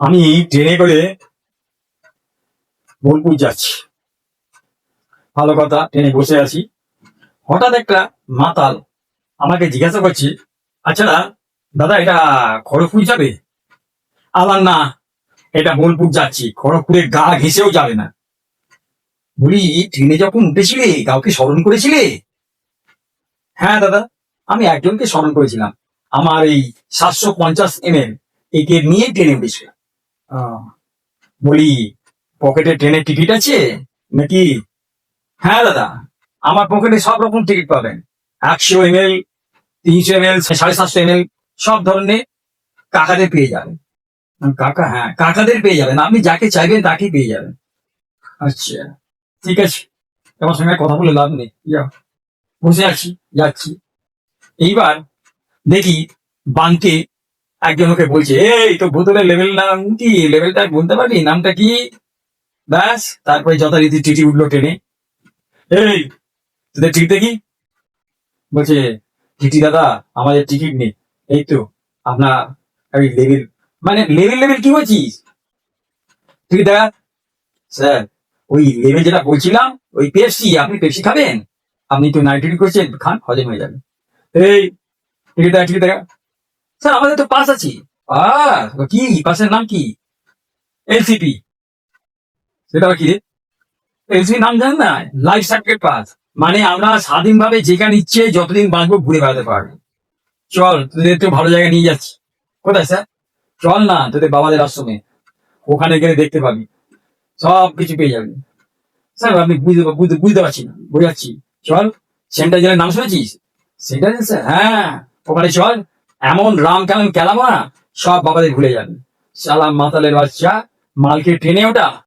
আমি ট্রেনে করে বোলপুর যাচ্ছি। ভালো কথা, ট্রেনে বসে আছি। হঠাৎ একটা মাতাল আমাকে জিজ্ঞাসা করছে আচ্ছা দাদা, এটা খড়গপুর যাবে? আবার না, এটা বোলপুর যাচ্ছি, খড়গপুরে গা ঘেসেও যাবে না। বলি, ট্রেনে যখন উঠেছিলে, কাউকে স্মরণ করেছিলে? হ্যাঁ দাদা, আমি একজনকে স্মরণ করেছিলাম। আমার এই সাতশো পঞ্চাশ এম এল একে নিয়ে ট্রেনে উঠেছিলাম। বলি পকেটে ট্রেনের টিকিট আছে? নাকি? হ্যাঁ দাদা, আমার পকেটে সব রকম টিকিট পাবেন। একশো এম এল তিনশো এম এল সাড়ে সাতশো এম এল সব ধরনের কাকাদের পেয়ে যাবেন। কাকা হ্যাঁ কাকাদের পেয়ে যাবেন। আপনি যাকে চাইবেন, তাকেই পেয়ে যাবেন। আচ্ছা ঠিক আছে। তোমার সঙ্গে কথা বলে লাভ নেই। বসে আছি, যাচ্ছি। এইবার দেখি বাঙ্কে একজন ওকে বলছে, এই তো বোতলের লেভেল নাম কি? লেভেলটা বলতে পারবি নামটা কি? ব্যাস, তারপরে যথারীতি টিটি উঠল ট্রেনে। এই, তোদের টিকিট দেখি? বলছে টিটি দাদা, আমাদের টিকিট নেই। এই তো, আপনার লেভেল মানে লেভেল লেভেল কি বলছিস? টিকিট দেখা স্যার, ওই লেভেল যেটা বলছিলাম, ওই পেপসি আপনি পেপসি খাবেন? আপনি তো নাইট করছেন, খান, হজম হয়ে যাবে। এই টিকিট দেখা টিকিট দেখা স্যার, আমাদের তো পাস আছে। কি? পাসের নাম কি? এলসিপি। সেটা কি রে? এলসিপি নাম জানেন না? Life certificate pass. মানে আমরা স্বাধীনভাবে যেখানে ইচ্ছে যতদিন বাঁচবো ঘুরে বেড়াতে পারব। চল, তোদের একটু ভালো জায়গায় নিয়ে যাচ্ছি। কোথায় স্যার? চল না, তোদের বাবাদের আশ্রমে। ওখানে গেলে দেখতে পাবি। সব কিছু পেয়ে যাবি। স্যার আপনি বুঝতে বুঝতে বুঝতে পারছি না। বোঝাচ্ছি। চল, সেন্টার জেলার নাম শুনেছিস? সেন্টার হ্যাঁ। ওখানে চল। এমন রাম কেমন কেলাবো না, সব বাবাদের ভুলে যান সালাম মাতালের বাচ্চা, মালকে টেনে ওটা